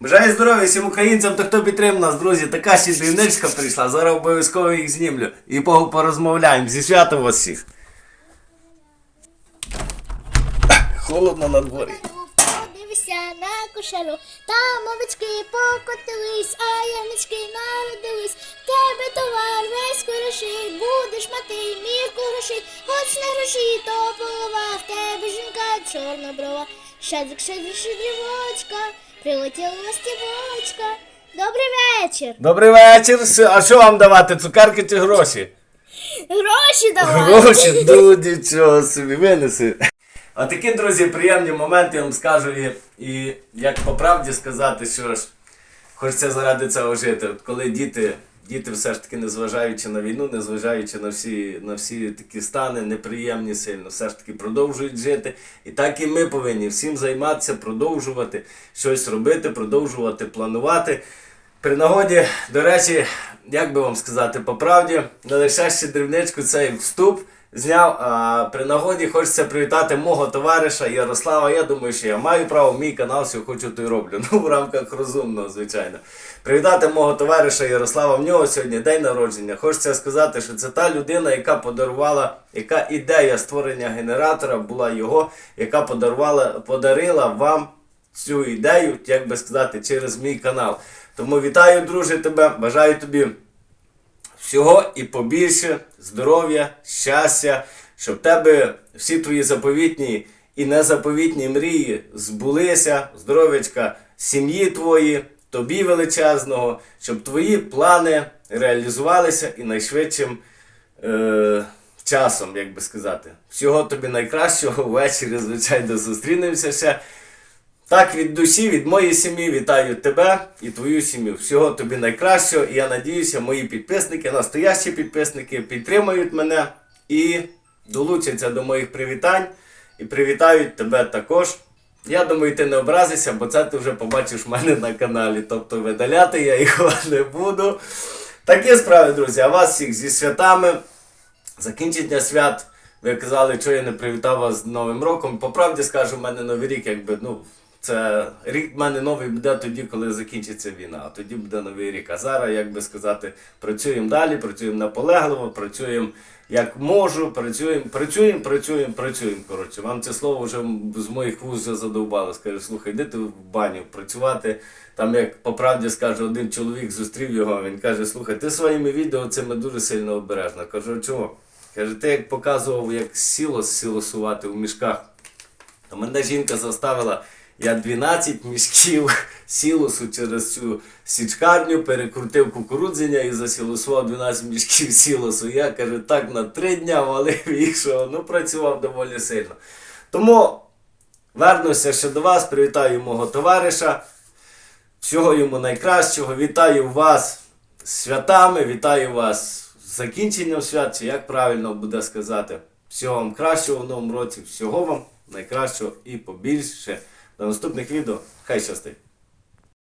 Бажаю здоров'я всім українцям та хто підтримав нас, друзі. Така ще дрібничка прийшла. Зараз обов'язково їх знімлю. І по- порозмовляємо. Зі святом вас всіх. Холодно на дворі. Подивися на кошару, там овечки покотились, а янички народились. Тебе товар весь хороший, будеш мати мірку грошей. Хоч не гроші, то полова, в тебе жінка чорноброва. Щедрик, щедрик, щедрівочка, прилетіла ластівочка. Добрий вечір. Добрий вечір. А що вам давати? Цукерки чи гроші? Гроші давати. Гроші, ну нічого собі, винеси. А такі, друзі, приємні моменти я вам скажу і, і як по правді сказати, що ж хочеться заради цього жити. От коли діти, діти все ж таки, незважаючи на війну, незважаючи на всі, на всі такі стани, неприємні сильно, все ж таки продовжують жити. І так і ми повинні всім займатися, продовжувати щось робити, продовжувати планувати. При нагоді, до речі, як би вам сказати по правді, не лише ще дрібничку цей вступ зняв. А при нагоді хочеться привітати мого товариша Ярослава. Я думаю, що я маю право, мій канал, що хочу, то й роблю. Ну, в рамках розумного, звичайно. Привітати мого товариша Ярослава. В нього сьогодні день народження. Хочеться сказати, що це та людина, яка подарувала, яка ідея створення генератора була його, яка подарувала, подарила вам цю ідею, як би сказати, через мій канал. Тому вітаю, друже, тебе, бажаю тобі всього і побільше, здоров'я, щастя, щоб в тебе всі твої заповітні і незаповітні мрії збулися, здоров'ячка сім'ї твої, тобі величезного, щоб твої плани реалізувалися і найшвидшим е, часом, як би сказати. Всього тобі найкращого ввечері, звичайно, зустрінемося ще. Так, від душі, від моєї сім'ї вітаю тебе і твою сім'ю. Всього тобі найкращого. І я надіюся, мої підписники, настоящі підписники підтримають мене і долучаться до моїх привітань і привітають тебе також. Я думаю, ти не образишся, бо це ти вже побачиш в мене на каналі. Тобто видаляти я його не буду. Такі справи, друзі. А вас всіх зі святами. Закінчення свят. Ви казали, що я не привітав вас з Новим роком. По правді скажу, в мене новий рік, якби, ну, це рік в мене новий буде тоді, коли закінчиться війна. А тоді буде новий рік. А зараз, як би сказати, працюємо далі, працюємо наполегливо, працюємо як можу, працюємо, працюємо, працюємо, працюємо. Коротше, вам це слово вже з моїх вуз задовбало. Скаже, слухай, йди ти в баню працювати. Там, як по правді скаже, один чоловік зустрів його, він каже, слухай, ти своїми відео цими дуже сильно обережно. Кажу, чого? Каже, ти як показував, як сіло сілосувати в мішках. То мене жінка заставила, я 12 мішків сілосу через цю січкарню, перекрутив кукурудзення і засілосував 12 мішків сілосу. Я каже, так на три дня валив їх, що ну, працював доволі сильно. Тому вернуся ще до вас, привітаю мого товариша. Всього йому найкращого. Вітаю вас з святами, вітаю вас з закінченням свят, чи як правильно буде сказати. Всього вам кращого в новому році, всього вам найкращого і побільше. До наступних відео. Хай щастить!